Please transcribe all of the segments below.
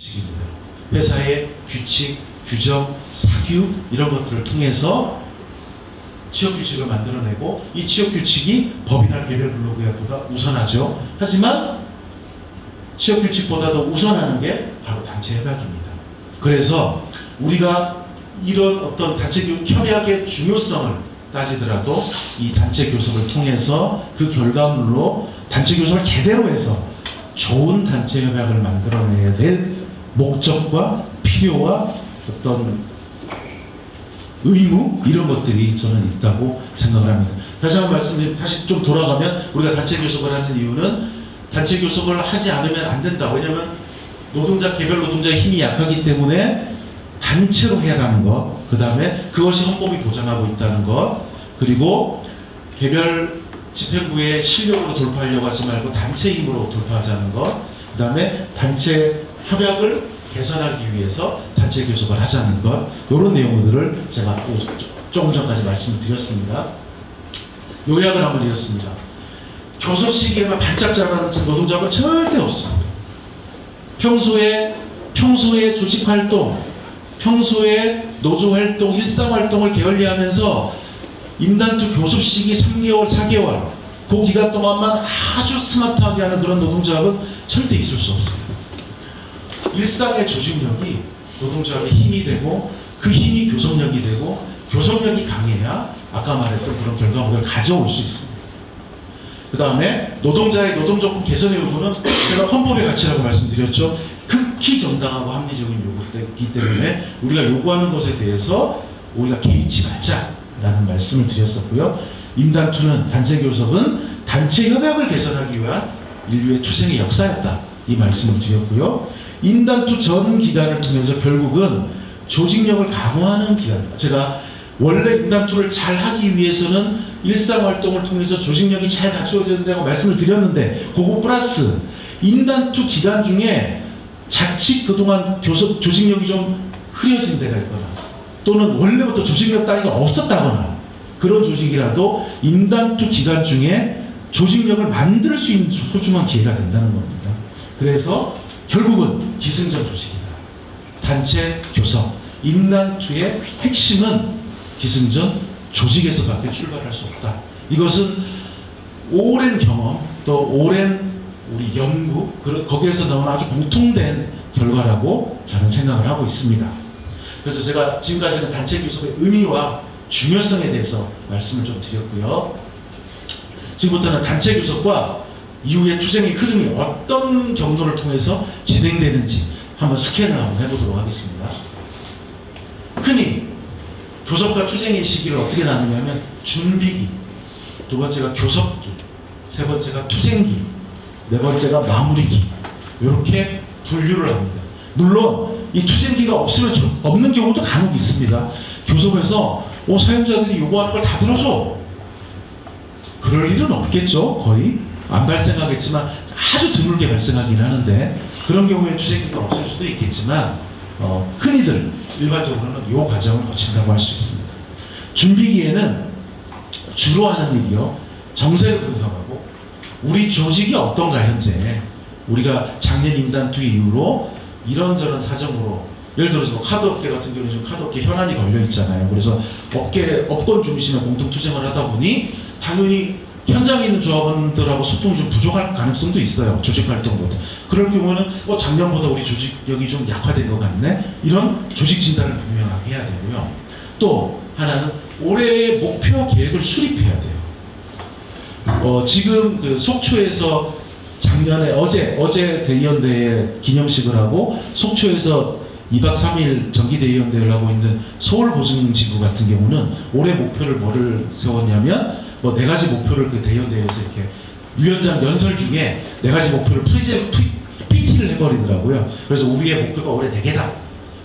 규칙입니다. 회사의 규칙, 규정, 사규 이런 것들을 통해서 취업 규칙을 만들어내고 이 취업 규칙이 법이나 개별 근로계약보다 우선하죠. 하지만 취업 규칙보다도 우선하는 게 바로 단체 협약입니다. 그래서 우리가 이런 어떤 단체 교- 협약의 중요성을 따지더라도 이 단체 교섭을 통해서 그 결과물로 단체 교섭을 제대로 해서 좋은 단체 협약을 만들어내야 될 목적과 필요와 어떤 의무 이런 것들이 저는 있다고 생각을 합니다. 다시 한번 말씀드리면 다시 좀 돌아가면 우리가 단체 교섭을 하는 이유는 단체 교섭을 하지 않으면 안 된다. 왜냐하면 노동자 개별 노동자의 힘이 약하기 때문에 단체로 해라는 것, 그 다음에 그것이 헌법이 보장하고 있다는 것, 그리고 개별 집행부의 실력으로 돌파하려고 하지 말고 단체 힘으로 돌파하자는 것, 그 다음에 단체 협약을 개선하기 위해서 단체 교섭을 하자는 것, 이런 내용들을 제가 또 조금 전까지 말씀을 드렸습니다. 요약을 한번 드렸습니다. 교섭 시기에만 반짝 자라는 노동자는 절대 없습니다. 평소에 평소에 조직 활동, 평소에 노조 활동, 일상 활동을 게을리하면서 임단ቱ 교섭 시기 3개월, 4개월 그 기간 동안만 아주 스마트하게 하는 그런 노동자는 절대 있을 수 없습니다. 일상의 조직력이 노동자의 힘이 되고 그 힘이 교섭력이 되고 교섭력이 강해야 아까 말했던 그런 결과물을 가져올 수 있습니다. 그 다음에 노동자의 노동조건 개선의 요구는 제가 헌법의 가치라고 말씀드렸죠. 극히 정당하고 합리적인 요구이기 때문에 우리가 요구하는 것에 대해서 우리가 개의치 말자라는 말씀을 드렸었고요. 임단투는 단체 교섭은 단체 협약을 개선하기 위한 인류의 추생의 역사였다. 이 말씀을 드렸고요. 임단투 전 기간을 통해서 결국은 조직력을 강화하는 기간. 제가 원래 임단투를 잘 하기 위해서는 일상 활동을 통해서 조직력이 잘 갖추어져야 된다고 말씀을 드렸는데 그거 플러스 임단투 기간 중에 자칫 그동안 교섭 조직력이 좀 흐려진 데가 있거나 또는 원래부터 조직력 따위가 없었다거나 그런 조직이라도 임단투 기간 중에 조직력을 만들 수 있는 소중한 기회가 된다는 겁니다. 그래서 결국은 기승전 조직이다. 단체 교섭, 임단투의 핵심은 기승전 조직에서밖에 출발할 수 없다. 이것은 오랜 경험 또 오랜 우리 연구 거기에서 나온 아주 공통된 결과라고 저는 생각을 하고 있습니다. 그래서 제가 지금까지는 단체 교섭의 의미와 중요성에 대해서 말씀을 좀 드렸고요. 지금부터는 단체 교섭과 이후의 투쟁의 흐름이 어떤 경로를 통해서 진행되는지 한번 스캔을 한번 해보도록 하겠습니다. 흔히 교섭과 투쟁의 시기를 어떻게 나누냐면 준비기, 두 번째가 교섭기, 세 번째가 투쟁기, 네 번째가 마무리기 이렇게 분류를 합니다. 물론 이 투쟁기가 없으면 좀 없는 경우도 간혹 있습니다. 교섭에서 어, 사용자들이 요구하는 걸 다 들어줘. 그럴 일은 없겠죠. 거의 안 발생하겠지만 아주 드물게 발생하긴 하는데 그런 경우에 투쟁기가 없을 수도 있겠지만 어, 흔히들 일반적으로는 이 과정을 거친다고 할 수 있습니다. 준비기에는 주로 하는 일이요. 정세를 분석하고 우리 조직이 어떤가 현재 우리가 작년 임단 투 이후로 이런저런 사정으로 예를 들어서 뭐 카드 업계 같은 경우는 지금 카드 업계 현안이 걸려 있잖아요. 그래서 업계 업권 중심의 공동 투쟁을 하다 보니 당연히 현장에 있는 조합원들하고 소통이 좀 부족할 가능성도 있어요. 조직 활동보다. 그럴 경우는 어, 작년보다 우리 조직력이 좀 약화된 것 같네. 이런 조직 진단을 분명하게 해야 되고요. 또 하나는 올해의 목표 계획을 수립해야 돼요. 어, 지금 그 속초에서 작년에 어제 어제 대의원대회 기념식을 하고 속초에서 2박 3일 정기대의원대회를 하고 있는 서울보증지구 같은 경우는 올해 목표를 뭐를 세웠냐면 뭐 네 가지 목표를 그 대의원대회에서 이렇게 위원장 연설 중에 네 가지 목표를 프리제 PT를 해버리더라고요. 그래서 우리의 목표가 올해 네 개다.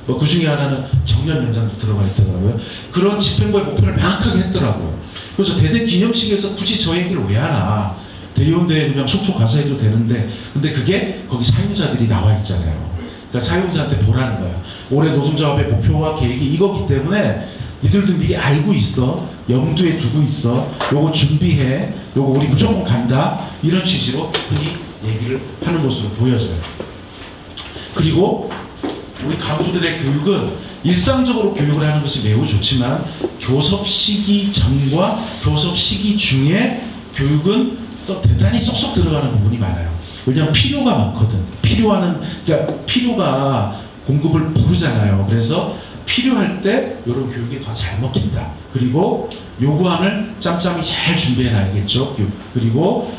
뭐 그 중에 하나는 정년 연장도 들어가 있더라고요. 그런 집행부의 목표를 명확하게 했더라고요. 그래서 대대 기념식에서 굳이 저 얘기를 왜 하나? 대의원대회 그냥 속속 가서 해도 되는데, 근데 그게 거기 사용자들이 나와 있잖아요. 그러니까 사용자한테 보라는 거야. 올해 노동조합의 목표와 계획이 이거기 때문에 니들도 미리 알고 있어. 염두에 두고 있어. 요거 준비해. 요거 우리 무조건 간다. 이런 취지로 흔히 얘기를 하는 모습을 보여줘요. 그리고 우리 간부들의 교육은 일상적으로 교육을 하는 것이 매우 좋지만 교섭 시기 전과 교섭 시기 중에 교육은 또 대단히 쏙쏙 들어가는 부분이 많아요. 왜냐하면 필요가 많거든. 필요하는 그러니까 필요가 공급을 부르잖아요. 그래서 필요할 때 이런 교육이 더 잘 먹힌다. 그리고 요구안을 짬짬이 잘 준비해 놔야겠죠. 그리고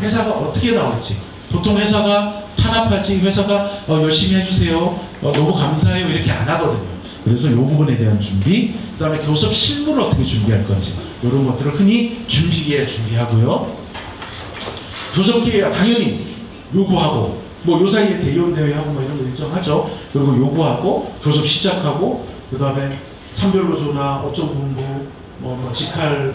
회사가 어떻게 나올지 보통 회사가 탄압할지 회사가 어, 열심히 해주세요. 어, 너무 감사해요. 이렇게 안 하거든요. 그래서 이 부분에 대한 준비, 그 다음에 교섭 실무를 어떻게 준비할 건지 이런 것들을 흔히 준비기에 준비하고요. 교섭기에 당연히 요구하고 뭐 요 사이에 대의원 대회하고 뭐 이런 거 일정하죠. 그리고 요구하고 교섭 시작하고 그 다음에 산별노조나 업종본부 뭐, 뭐 직할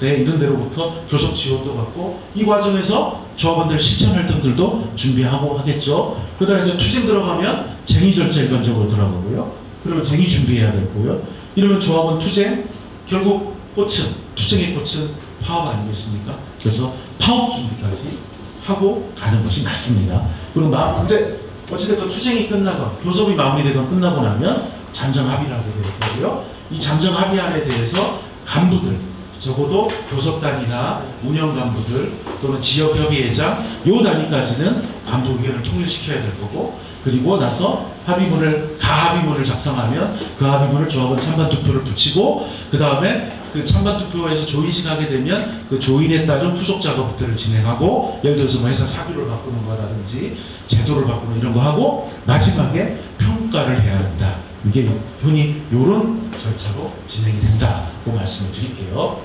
대 이런 데로부터 교섭 지원도 받고 이 과정에서 조합원들 실천 활동들도 준비하고 하겠죠. 그 다음에 이제 투쟁 들어가면 쟁의 절차 일반적으로 들어가고요. 그러면 쟁의 준비해야 되고요. 이러면 조합원 투쟁 결국 꽃은 투쟁의 꽃은 파업 아니겠습니까? 그래서 파업 준비까지 하고 가는 것이 맞습니다. 그리고 마 근데 어찌됐건 투쟁이 끝나고 교섭이 마무리되건 끝나고 나면 잠정 합의를 하게 될 거고요. 이 잠정 합의안에 대해서 간부들 적어도 교섭단이나 운영 간부들 또는 지역 협의회장 요 단위까지는 간부 의견을 통일시켜야 될 거고 그리고 나서 합의문을 가 합의문을 작성하면 그 합의문을 조합원 찬반 투표를 붙이고 그 다음에 그 찬반 투표에서 조인식 하게 되면 그 조인에 따른 후속 작업들을 진행하고 예를 들어서 뭐 회사 사비를 바꾸는 거라든지 제도를 바꾸는 이런 거 하고 마지막에 평가를 해야 한다. 이게 흔히 이런 절차로 진행이 된다고 말씀을 드릴게요.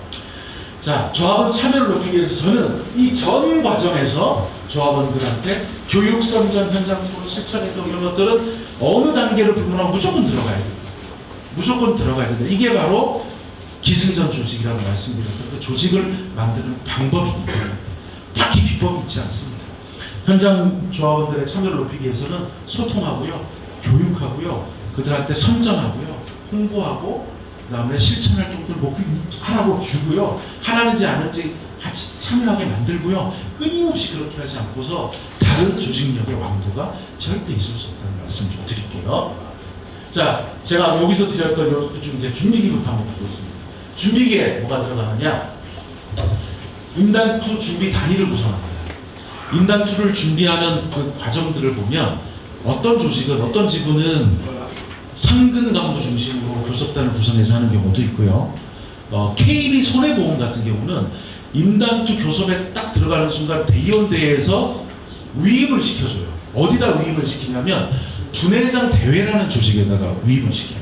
자, 조합원 참여를 높이기 위해서 저는 이 전 과정에서 조합원들한테 교육 선전 현장 프로 실천했던 이런 것들은 어느 단계를 불문하고 무조건 들어가야 됩니다. 무조건 들어가야 된다. 이게 바로 기승전 조직이라고 말씀드렸던 그 조직을 만드는 방법입니다. 딱히 비법이 있지 않습니다. 현장 조합원들의 참여를 높이기 위해서는 소통하고요, 교육하고요, 그들한테 선전하고요, 홍보하고, 그 다음에 실천 활동들 목표 하라고 주고요, 하라는지 아는지 같이 참여하게 만들고요, 끊임없이 그렇게 하지 않고서 다른 조직력의 왕도가 절대 있을 수 없다는 말씀 좀 드릴게요. 자, 제가 여기서 드렸던 요좀 이제 준비기부터 한번 보겠습니다. 준비기에 뭐가 들어가느냐? 인단투 준비 단위를 구성합니다. 인단투를 준비하는 그 과정들을 보면 어떤 조직은 어떤 지구는 상근 간부 중심으로 교섭단을 구성해서 하는 경우도 있고요. 어, KB 손해보험 같은 경우는 인단투 교섭에 딱 들어가는 순간 대의원대회에서 위임을 시켜줘요. 어디다 위임을 시키냐면 분회장 대회라는 조직에다가 위임을 시켜요.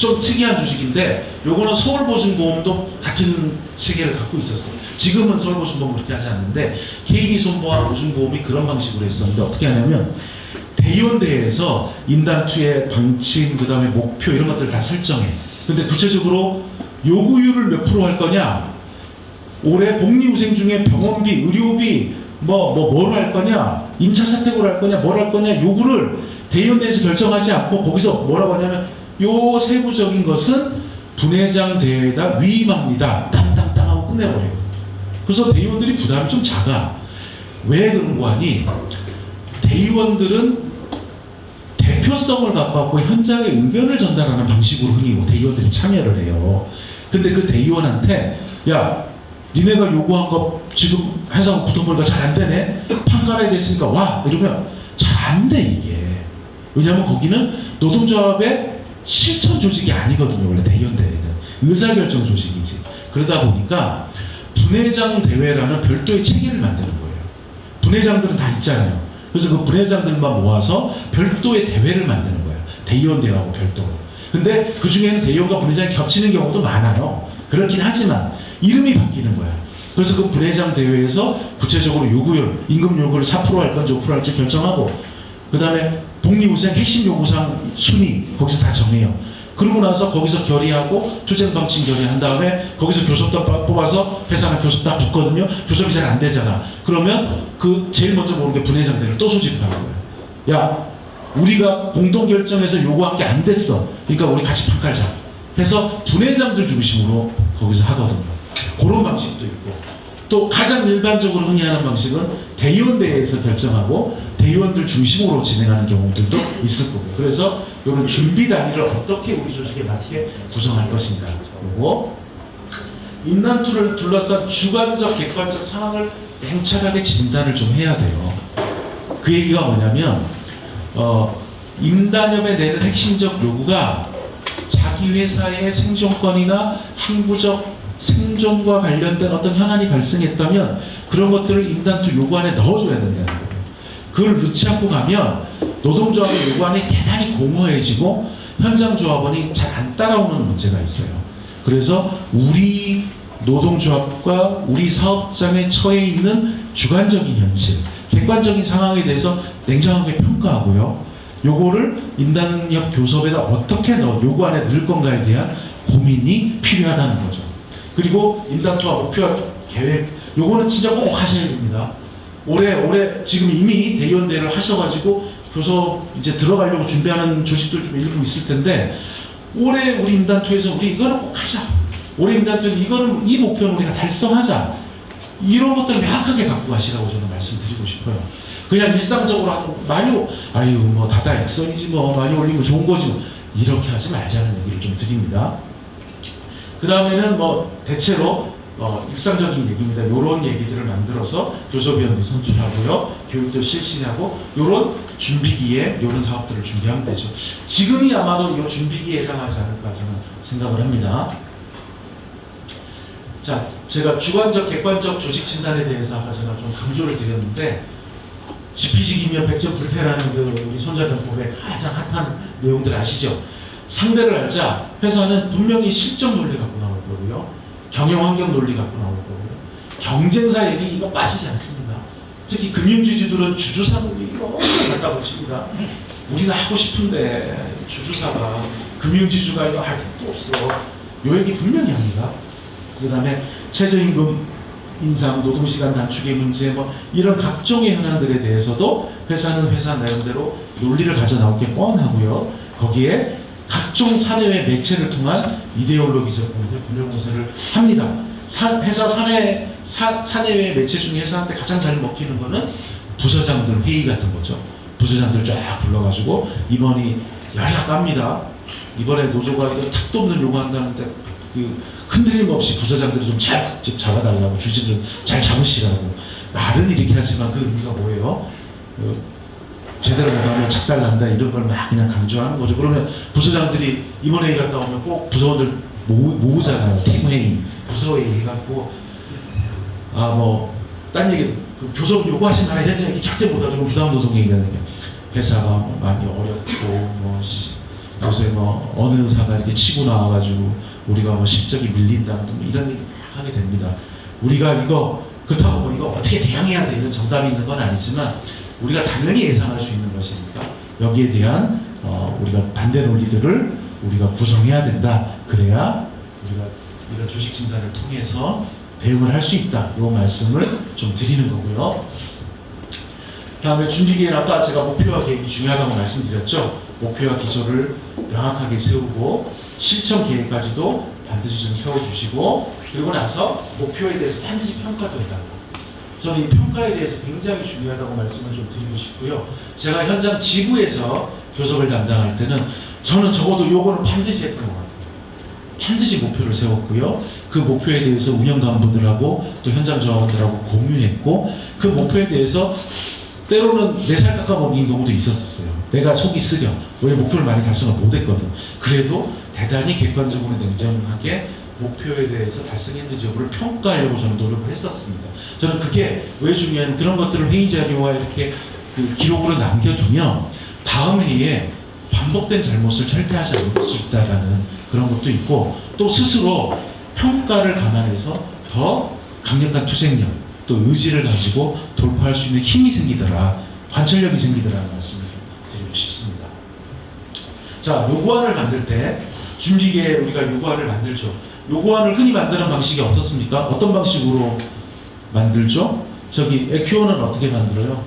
좀 특이한 조직인데 요거는 서울보증보험도 같은 체계를 갖고 있었어요. 지금은 서울보증보험 그렇게 하지 않는데 KB손보와 보증보험이 그런 방식으로 했었는데 어떻게 하냐면 대의원대회에서 인단투의 방침 그 다음에 목표 이런 것들을 다 설정해. 근데 구체적으로 요구율을 몇 프로 할 거냐? 올해 복리후생 중에 병원비, 의료비 뭐, 뭐, 뭘 할 거냐, 임차 사택으로 할 거냐, 뭘 할 거냐, 요구를 대의원대에서 결정하지 않고 거기서 뭐라고 하냐면, 요 세부적인 것은 분회장 대회에다 위임합니다. 땅땅땅 하고 끝내버려요. 그래서 대의원들이 부담이 좀 작아. 왜 그런 거 하니? 대의원들은 대표성을 갖고 현장의 의견을 전달하는 방식으로 흔히 대의원들이 참여를 해요. 근데 그 대의원한테, 야, 니네가 요구한 거 지금 해상 붙어보니까 잘안 되네. 판가라야 됐으니까 와 이러면 잘 안 돼 이게. 왜냐하면 거기는 노동조합의 실천 조직이 아니거든요. 원래 대의원 대회는 의사결정 조직이지. 그러다 보니까 분회장 대회라는 별도의 체계를 만드는 거예요. 분회장들은 다 있잖아요. 그래서 그 분회장들만 모아서 별도의 대회를 만드는 거예요. 대의원 대회하고 별도로. 근데 그 중에는 대의원과 분회장이 겹치는 경우도 많아요. 그렇긴 하지만 이름이 바뀌는 거야. 그래서 그 분회장 대회에서 구체적으로 요구율, 임금 요구를 4%할 건지 5% 할지 결정하고, 그 다음에 독립우생 핵심 요구상 순위 거기서 다 정해요. 그러고 나서 거기서 결의하고 투쟁 방침 결의한 다음에 거기서 교섭단 뽑- 뽑아서 회사는 교섭단 붙거든요. 교섭이 잘 안 되잖아. 그러면 그 제일 먼저 모르는 게 분회장 대회를 또 소집하는 거예요. 야, 우리가 공동 결정해서 요구한 게 안 됐어. 그러니까 우리 같이 판 깔자. 해서 분회장들 중심으로 거기서 하거든요. 그런 방식도 있고 또 가장 일반적으로 흔히 하는 방식은 대의원대회에서 결정하고 대의원들 중심으로 진행하는 경우들도 있을 거고 그래서 이런 준비 단위를 어떻게 우리 조직에 맞게 구성할 것인가 그리고 인난투를 둘러싼 주관적 객관적 상황을 냉철하게 진단을 좀 해야 돼요. 그 얘기가 뭐냐면 어, 임단협에 내는 핵심적 요구가 자기 회사의 생존권이나 항구적 생존과 관련된 어떤 현안이 발생했다면 그런 것들을 임단투 요구 안에 넣어줘야 된다는. 그걸 않고 가면 노동조합의 요구안이 대단히 공허해지고 현장 조합원이 잘 안 따라오는 문제가 있어요. 그래서 우리 노동조합과 우리 사업장에 처해 있는 주관적인 현실, 객관적인 상황에 대해서 냉정하게 평가하고요. 요거를 인단협 교섭에다 어떻게 넣어 요구 안에 넣을 건가에 대한 고민이 필요하다는 거죠. 그리고 인단투와 목표와 계획 요거는 진짜 꼭 하셔야 됩니다. 올해 올해 지금 이미 대의원대를 하셔가지고 교섭 이제 들어가려고 준비하는 조직들 좀 일부 있을 텐데 올해 우리 임단투에서 우리 이거는 꼭 하자. 올해 임단투는 이거는 이 목표는 우리가 달성하자. 이런 것들을 명확하게 갖고 가시라고 저는 말씀드리고 싶어요. 그냥 일상적으로 많이 오- 아유 뭐 다다 액선이지 뭐 많이 올리면 좋은 거지 뭐 이렇게 하지 말자는 얘기를 좀 드립니다. 그 다음에는 뭐 대체로 어, 일상적인 얘기입니다. 이런 얘기들을 만들어서 교섭위원도 선출하고요, 교육도 실시하고 이런 준비기에 이런 사업들을 준비하면 되죠. 지금이 아마도 이 준비기에 해당하지 않을까 저는 생각을 합니다. 자, 제가 주관적, 객관적 조직 진단에 대해서 아까 제가 좀 강조를 드렸는데 지피지기면 백전 불태라는 그 우리 손자병 법의 가장 핫한 내용들 아시죠? 상대를 알자 회사는 분명히 실적 논리 갖고 나올 거고요. 경영 환경 논리 갖고 거고요. 경쟁사 얘기 이거 빠지지 않습니다. 특히 금융주주들은 주주사 논리 이거 갖다 붙입니다. 우리는 하고 싶은데 주주사가 금융지주가 이거 할 것도 없어. 요 얘기 분명히 합니다. 그 다음에 최저임금 인상, 노동시간 단축의 문제, 뭐 이런 각종의 현안들에 대해서도 회사는 회사 나름대로 논리를 가져 나올 게 뻔하고요. 거기에 각종 사내외 매체를 통한 이데올로기적 공세, 분열 공세를 합니다. 사- 회사 사내 사, 사내외 매체 중에 회사한테 가장 잘 먹히는 거는 부서장들 회의 같은 거죠. 부서장들 쫙 불러가지고 임원이 연락 갑니다. 이번에 노조가 이거 탁도 없는 요구한다는데 그 흔들림 없이 부서장들이 좀 잘 잡아달라고 주진을 잘 잡으시라고 말은 이렇게 하지만 그 의미가 뭐예요? 그 제대로 못하면 착살난다 이런 걸 막 그냥 강조하는 거죠. 그러면 부서장들이 이번 회의 갔다 오면 꼭 부서원들 모으, 모으잖아요. 팀회의, 부서회의 해갖고 아 뭐 딴 얘기 그 교섭 요구하신 나라 이런 얘기 절대 못하고 부담 노동 얘기하는 게 회사가 뭐 많이 어렵고 뭐 시- 요새 뭐 어느 사가 이렇게 치고 나와가지고 우리가 뭐 실적이 밀린다 뭐 이런 얘기 막 하게 됩니다. 우리가 이거 그렇다고 뭐 이거 어떻게 대응해야 돼 이런 정답이 있는 건 아니지만 우리가 당연히 예상할 수 있는 것이니까 여기에 대한 어, 우리가 반대 논리들을 우리가 구성해야 된다. 그래야 우리가 이런 조직 진단을 통해서 대응을 할 수 있다. 이 말씀을 좀 드리는 거고요. 다음에 준비 기획 아까 제가 목표와 계획이 중요하다고 말씀드렸죠. 목표와 기조를 명확하게 세우고 실천 계획까지도 반드시 좀 세워주시고 그리고 나서 목표에 대해서 반드시 평가도 해달라. 저는 이 평가에 대해서 굉장히 중요하다고 말씀을 좀 드리고 싶고요. 제가 현장 지부에서 교섭을 담당할 때는 저는 적어도 요거는 반드시 했던 것 같아요. 반드시 목표를 세웠고요. 그 목표에 대해서 운영 간부들하고 또 현장 조합원들하고 공유했고 그 목표에 대해서 때로는 내살 깎아 먹인 경우도 있었었어요. 내가 속이 쓰려. 왜 목표를 많이 달성을 못했거든. 그래도 대단히 객관적으로 냉정하게 목표에 대해서 달성했는지 여부를 평가하려고 저는 노력을 했었습니다. 저는 그게 왜 중요한 그런 것들을 회의 자료와 이렇게 그 기록으로 남겨두면 다음 회의에 반복된 잘못을 절대 하지 않을 수 있다라는 그런 것도 있고 또 스스로 평가를 감안해서 더 강력한 투쟁력 또 의지를 가지고 돌파할 수 있는 힘이 생기더라 관철력이 생기더라는 말씀을 드리고 싶습니다. 자 요구안을 만들 때 준비계에 우리가 요구안을 만들죠. 요구안을 흔히 만드는 방식이 어떻습니까? 어떤 방식으로 만들죠? 저기 에큐어는 어떻게 만들어요?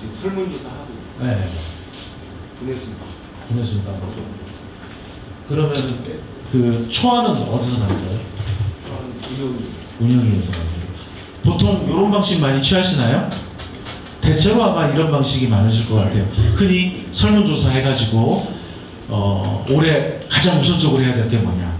지금 설문조사 하고 네, 보냈습니다. 보내준다. 그러면 그 초안은 어디서 만들어요? 운영위에서 만들어요. 보통 이런 방식 많이 취하시나요? 대체로 아마 이런 방식이 많으실 것 같아요. 흔히 설문조사 해가지고 어, 올해 가장 우선적으로 해야 될 게 뭐냐.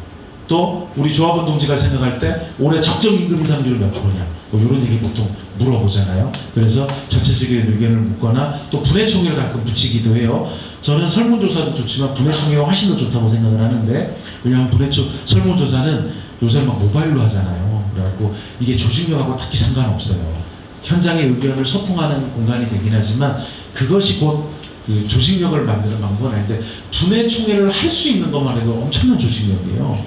또 우리 조합원 동지가 생각할 때 올해 적정 임금 인상률 몇 프로냐. 뭐 이런 얘기 보통 물어보잖아요. 그래서 전체적인 의견을 묻거나 또 분해총회를 가끔 붙이기도 해요. 저는 설문조사도 좋지만 분해총회가 훨씬 더 좋다고 생각을 하는데 왜냐하면 분해총 설문조사는 요새 막 모바일로 하잖아요. 그래갖고 이게 조직력하고 딱히 상관없어요. 현장의 의견을 소통하는 공간이 되긴 하지만 그것이 곧 그 조직력을 만드는 방법은 아닌데 분해 총회를 할 수 있는 것만 해도 엄청난 조직력이에요.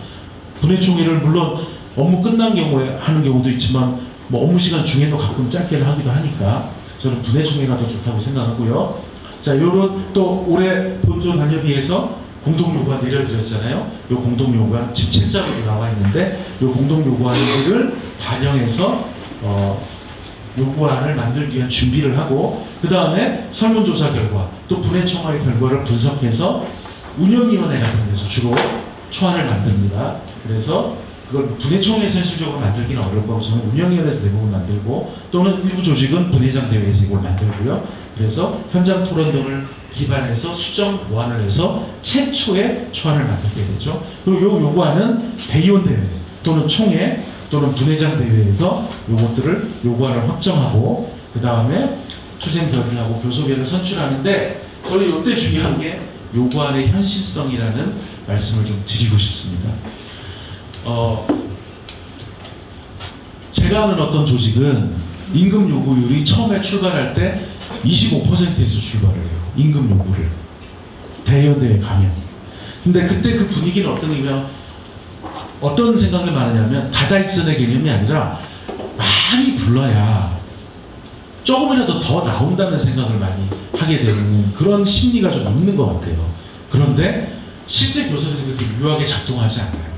분해 총회를 물론 업무 끝난 경우에 하는 경우도 있지만 뭐 업무 시간 중에도 가끔 짧게 하기도 하니까 저는 분해 총회가 더 좋다고 생각하고요. 자, 요런 또 올해 본조 단협위에서 공동 요구안 내려드렸잖아요. 요 공동 요구안 지금 책자로 나와 있는데 요 공동 요구안들을 반영해서 어, 요구안을 만들기 위한 준비를 하고 그 다음에 설문조사 결과 또 분해총회 결과를 분석해서 운영위원회 같은 데서 주로 초안을 만듭니다. 그래서 그걸 분해총회에서 현실적으로 만들기는 어려울 거고 저는 운영위원회에서 대부분 만들고 또는 일부 조직은 분회장 대회에서 이걸 만들고요. 그래서 현장 토론 등을 기반해서 수정 보완을 해서 최초의 초안을 만들게 되죠. 그리고 요 요구안은 대의원 대회 또는 총회 또는 분회장 대회에서 요것들을 요구안을 확정하고 그 다음에 투쟁 결의하고 교섭위를 선출하는데 저는 이때 중요한 게 요구안의 현실성이라는 말씀을 좀 드리고 싶습니다. 어, 제가 아는 어떤 조직은 임금 요구율이 처음에 출발할 때 25%에서 출발을 해요. 임금 요구를 대여대에 가면. 근데 그때 그 분위기는 어떤 얘기냐 어떤 생각을 많으냐면 다다익선의 개념이 아니라 많이 불러야 조금이라도 더 나온다는 생각을 많이 하게 되는 그런 심리가 좀 있는 것 같아요. 그런데 실제 교섭에서 그렇게 유효하게 작동하지 않아요.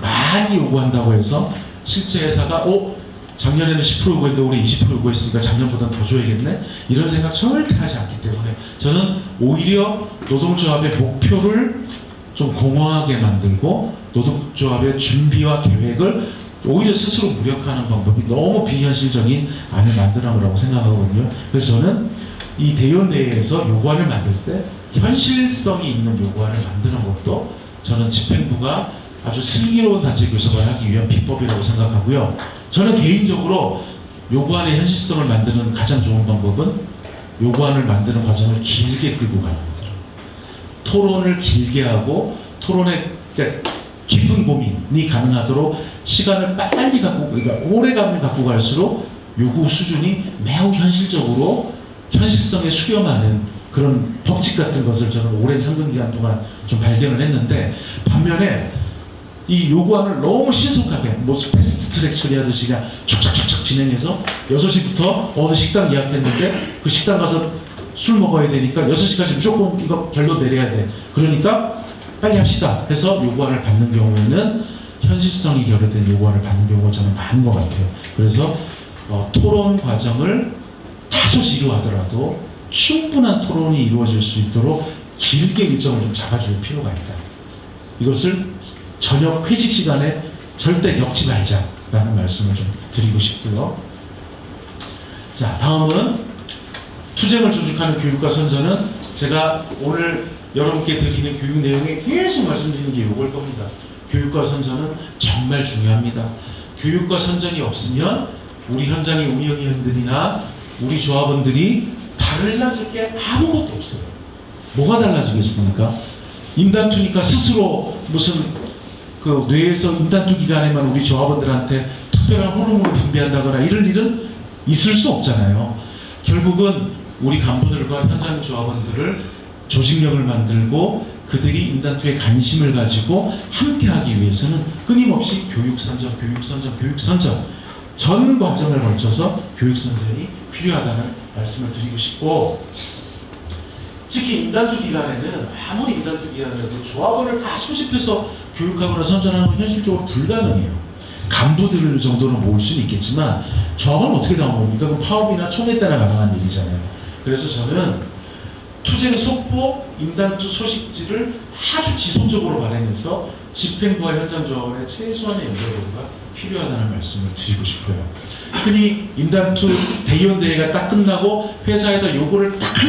많이 요구한다고 해서 실제 회사가 어 작년에는 10% 요구했는데 올해 20% 요구했으니까 작년보다 더 줘야겠네 이런 생각 절대 하지 않기 때문에 저는 오히려 노동조합의 목표를 좀 공허하게 만들고 노동조합의 준비와 계획을 오히려 스스로 무력화하는 방법이 너무 비현실적인 안을 만들어라고 생각하거든요. 그래서 저는 이 대의원 내에서 요구안을 만들 때 현실성이 있는 요구안을 만드는 것도 저는 집행부가 아주 슬기로운 단체 교섭을 하기 위한 비법이라고 생각하고요. 저는 개인적으로 요구안의 현실성을 만드는 가장 좋은 방법은 요구안을 만드는 과정을 길게 끌고 가는 거죠. 토론을 길게 하고 토론의 그러니까 깊은 고민이 가능하도록 시간을 빨리 갖고 그러니까 오래감을 갖고 갈수록 요구 수준이 매우 현실적으로 현실성에 수렴하는 그런 법칙 같은 것을 저는 오랜 상근 기간 동안 좀 발견을 했는데 반면에 이 요구안을 너무 신속하게 뭐 패스트 트랙 처리하듯이 그냥 촉착촉착 진행해서 6시부터 어느 식당 예약했는데 그 식당 가서 술 먹어야 되니까 6시까지 무조건 이거 결론 내려야 돼. 그러니까 빨리 합시다 해서 요구안을 받는 경우에는 현실성이 결여된 요구안을 받는 경우가 저는 많은 것 같아요. 그래서 어, 토론 과정을 다소 지루하더라도 충분한 토론이 이루어질 수 있도록 길게 일정을 좀 잡아줄 필요가 있다. 이것을 저녁 회식 시간에 절대 엮지 말자라는 말씀을 좀 드리고 싶고요. 자, 다음은 투쟁을 조직하는 교육과 선전은 제가 오늘 여러분께 드리는 교육 내용에 계속 말씀드리는 게 이걸 겁니다. 교육과 선전은 정말 중요합니다. 교육과 선전이 없으면 우리 현장의 운영위원들이나 우리 조합원들이 달라질 게 아무것도 없어요. 뭐가 달라지겠습니까? 임단투니까 스스로 무슨 그 뇌에서 임단투 기간에만 우리 조합원들한테 특별한 호르몬을 분비한다거나 이럴 일은 있을 수 없잖아요. 결국은 우리 간부들과 현장 조합원들을 조직력을 만들고 그들이 인단투에 관심을 가지고 함께하기 위해서는 끊임없이 교육선전, 교육선전, 교육선전 전 과정을 걸쳐서 교육선전이 필요하다는 말씀을 드리고 싶고 특히 인단투 기간에는 아무리 인단투 기간이라도 조합원을 다 소집해서 교육하거나 선전하는 건 현실적으로 불가능해요. 간부들 정도는 모을 수는 있겠지만 조합은 어떻게 나옵니까? 그 파업이나 총회 따라 가능한 일이잖아요. 그래서 저는 투쟁 속보, 임단투 소식지를 아주 지속적으로 발행해서 집행부와 현장 조합원의 최소한의 연결고가 필요하다는 말씀을 드리고 싶어요. 흔히 인단투 대의원 대회가 딱 끝나고 회사에다 요거를 딱